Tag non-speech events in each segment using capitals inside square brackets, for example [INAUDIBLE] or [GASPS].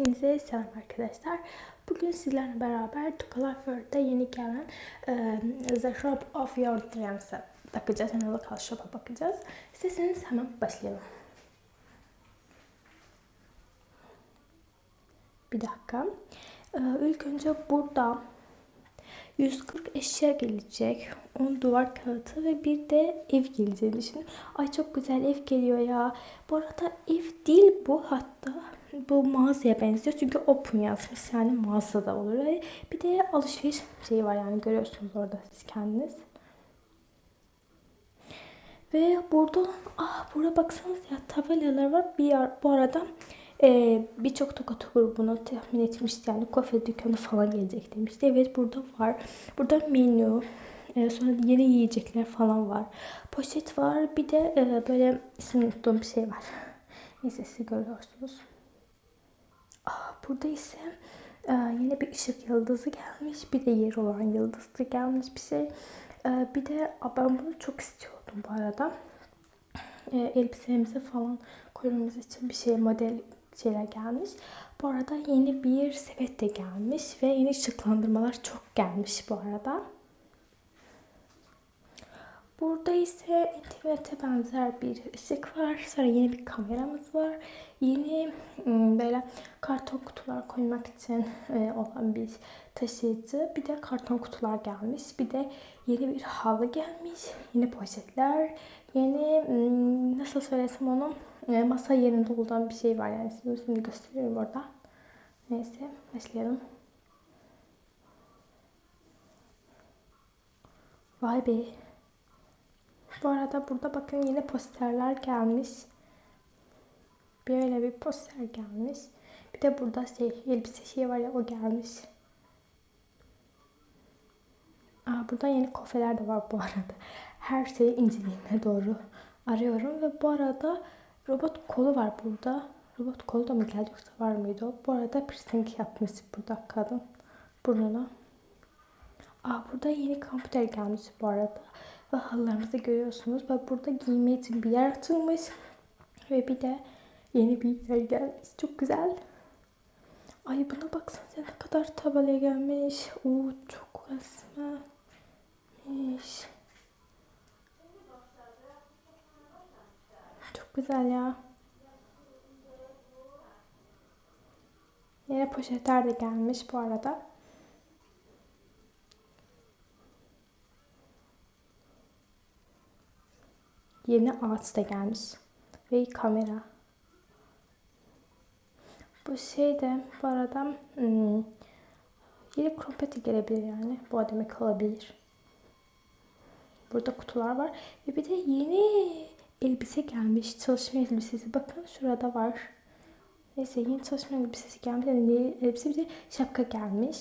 Hepinize selam arkadaşlar. Bugün sizlerle beraber Tukalaför'de yeni gelen e, The Shop of Your Dreams'e bakacağız. Yani Local Shop'a bakacağız. İsterseniz hemen başlayalım. Bir dakika. E, ilk önce burada 140 eşya gelecek. 10 duvar kağıtı ve bir de ev geleceğini düşünün. Ay çok güzel ev geliyor ya. Bu arada ev değil bu hatta bu mağazaya benziyor. Çünkü open yazmış yani mağazada olur. Ve bir de alışveriş şeyi var yani görüyorsunuz orada siz kendiniz. Ve burada ah burada baksanız ya tabelalar var. Bir bu arada ee, birçok tokat grubuna tahmin etmişti yani kafe dükkanı falan gelecek demişti. Evet burada var. Burada menü, e, sonra yeni yiyecekler falan var. Poşet var. Bir de e, böyle isim unuttuğum bir şey var. Neyse siz görüyorsunuz. Burada ise e, yine bir ışık yıldızı gelmiş. Bir de yer olan yıldızı gelmiş bir şey. E, bir de ben bunu çok istiyordum bu arada. E, elbiselerimize falan koymamız için bir şey model şeyler gelmiş. Bu arada yeni bir sepet de gelmiş ve yeni ışıklandırmalar çok gelmiş bu arada. Burada ise internete benzer bir ışık var. Sonra yeni bir kameramız var. Yeni ıı, böyle karton kutular koymak için e, olan bir taşıyıcı. Bir de karton kutular gelmiş. Bir de yeni bir halı gelmiş. Yeni poşetler. Yeni ıı, nasıl söylesem onu e, masa yerinde olan bir şey var. Yani size şimdi gösteriyorum orada. Neyse başlayalım. Vay be. Bu arada burada bakın yine posterler gelmiş. Böyle bir poster gelmiş. Bir de burada şey elbise şey var ya o gelmiş. Aa, burada yeni kofeler de var bu arada. Her şeyi inceliğine doğru arıyorum ve bu arada robot kolu var burada. Robot kolu da mı geldi yoksa var mıydı o? Bu arada piercing yapmış burada kadın burnuna. Aa, burada yeni kompüter gelmiş bu arada. Ve halılarınızı görüyorsunuz. Ve burada giyme için bir yer açılmış. Ve bir de yeni bir yer gelmiş. Çok güzel. Ay buna baksanıza ne kadar tabela gelmiş. Oo çok resmemiş. Çok güzel ya. Yine poşetler de gelmiş bu arada. Yeni ağaç da gelmiş. Ve kamera. Bu şey de bu arada hmm, yeni krompeti gelebilir yani. Bu demek olabilir. Burada kutular var. Ve bir de yeni elbise gelmiş. Çalışma elbisesi. Bakın şurada var. Neyse yeni çalışma elbisesi gelmiş. Yani elbise bir de şapka gelmiş.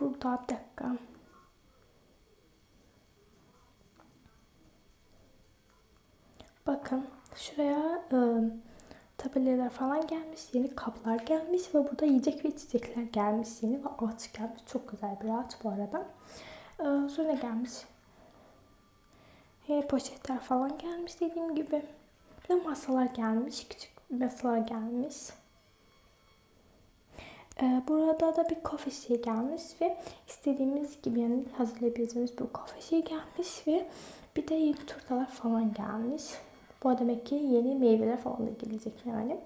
Burada bir dakika. Bakın şuraya e, tabelalar falan gelmiş. Yeni kaplar gelmiş ve burada yiyecek ve içecekler gelmiş yeni ve ağaç gelmiş. Çok güzel bir ağaç bu arada. E, sonra gelmiş. Yeni poşetler falan gelmiş dediğim gibi. Bir de masalar gelmiş. Küçük masalar gelmiş. Ee, burada da bir kafe şey gelmiş ve istediğimiz gibi yani hazırlayabileceğimiz bir kafe şey gelmiş ve bir de yeni turtalar falan gelmiş. Bu demek ki yeni meyveler falan da gelecek yani.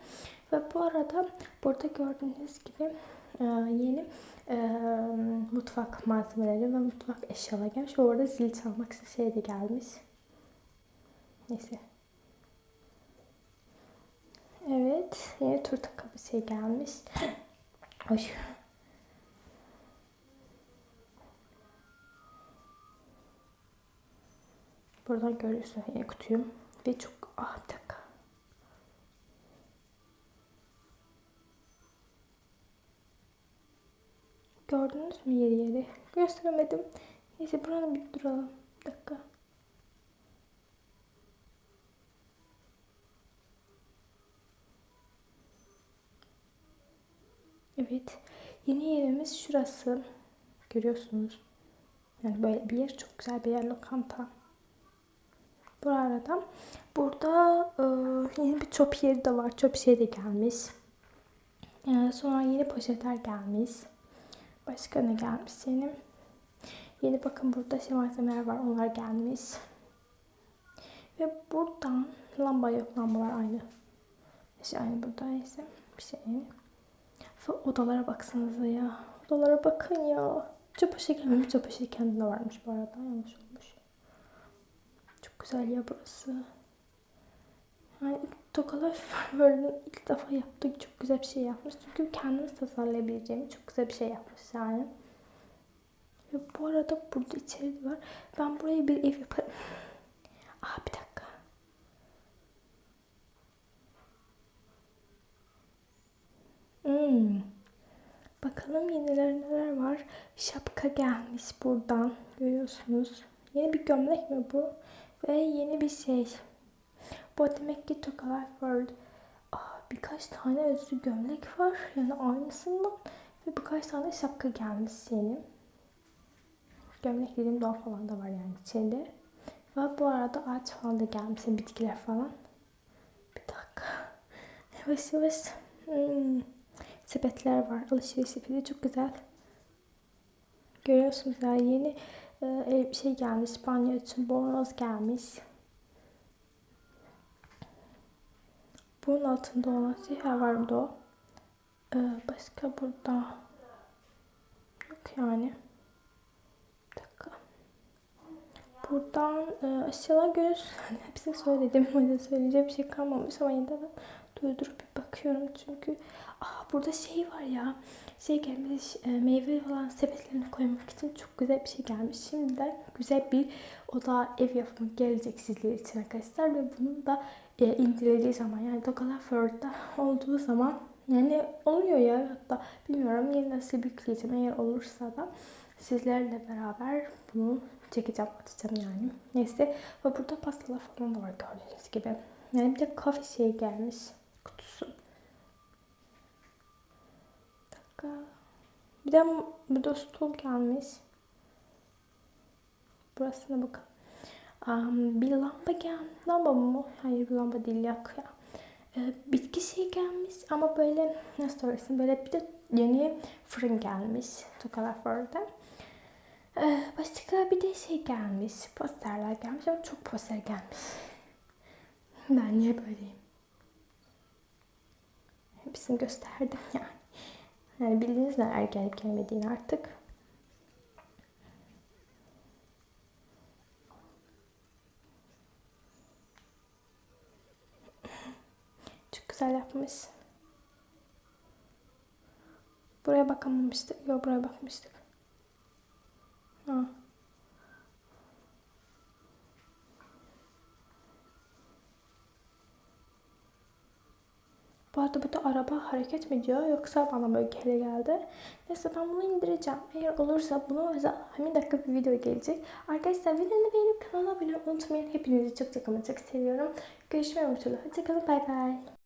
Ve bu arada burada gördüğünüz gibi e, yeni e, mutfak malzemeleri ve mutfak eşyaları gelmiş. Ve orada zil çalmak için şey de gelmiş. Neyse. Evet. Yeni turta kapı şey gelmiş. [GASPS] Ay. Buradan görüyorsun yeni kutuyu. Ve çok ah bir dakika. Gördünüz mü yeri yeri? Gösteremedim. Neyse buranın bir duralım. Bir dakika. Evet. Yeni yerimiz şurası. Görüyorsunuz. Yani böyle bir yer çok güzel bir yer lokanta. Bu arada burada e, yeni bir çöp yeri de var. Çöp şey de gelmiş. E, sonra yeni poşetler gelmiş. Başka ne gelmiş senin? Yeni bakın burada şey malzemeler var. Onlar gelmiş. Ve buradan lamba yok. Lambalar aynı. İşte aynı burada neyse. Bir şey. Odalara baksanıza ya. Odalara bakın ya. Çöp gelmemiş. Çöp poşeti kendine varmış bu arada. Yanlış olmuş. Güzel ya burası. Yani Tokalar böyle ilk defa yaptığı çok güzel bir şey yapmış. Çünkü kendimiz tasarlayabileceğimiz çok güzel bir şey yapmış yani. Ve bu arada burada içeri var. Ben buraya bir ev yaparım. Aa bir dakika. Hmm. Bakalım yeniler neler var. Şapka gelmiş buradan. Görüyorsunuz. Yeni bir gömlek mi bu? Ve yeni bir şey. Bu demek ki Tokalar World. Aa, birkaç tane özlü gömlek var. Yani aynısından. Ve birkaç tane şapka gelmiş yeni. Gömlek dediğim doğal falan da var yani içinde. Ve bu arada ağaç falan da gelmiş. yani Bitkiler falan. Bir dakika. Yavaş yavaş. Hmm. Sepetler var. Alışveriş sepeti çok güzel. Görüyorsunuz ya yeni e, bir şey gelmiş. Banyo için bornoz gelmiş. Bunun altında olan şey var burada o. Ee, başka burada yok yani. Bir. Buradan e, aşağıya göz [LAUGHS] hepsini söyledim. O yüzden söyleyeceğim bir şey kalmamış ama yine de ben bir bakıyorum çünkü aa, burada şey var ya şey gelmiş e, meyve falan sepetlerini koymak için çok güzel bir şey gelmiş. Şimdiden güzel bir oda ev yapımı gelecek sizler için arkadaşlar ve bunun da e, indirildiği zaman yani Dokala Ford'da olduğu zaman yani oluyor ya hatta bilmiyorum yeni nasıl yükleyeceğim eğer olursa da sizlerle beraber bunu çekeceğim atacağım yani. Neyse ve burada pastalar falan da var gördüğünüz gibi. Yani bir de kafe şey gelmiş kutusu. Dakika. Bir de burada stul gelmiş. Burasına bakın. Um, bir lamba gelmiş. Lamba mı? Hayır bir lamba değil yak ya. Ee, bitki şey gelmiş ama böyle nasıl söylesem böyle bir de yeni fırın gelmiş Tokalafor'da. Ee, başka bir de şey gelmiş. Posterler gelmiş ama çok poster gelmiş. Ben niye böyleyim? Hepsini gösterdim yani. Yani bildiğiniz neler gelip gelmediğini artık. Çok güzel yapmış. Buraya bakamamıştık. Yok buraya bakmıştık. Ha. Bu arada burada araba hareket mi ediyor yoksa bana böyle geri geldi. Neyse ben bunu indireceğim. Eğer olursa bunu özel hemen dakika bir video gelecek. Arkadaşlar videomu beğenip kanala abone unutmayın. Hepinizi çok çok çok seviyorum. Görüşmek üzere. Hoşçakalın. Bay bay.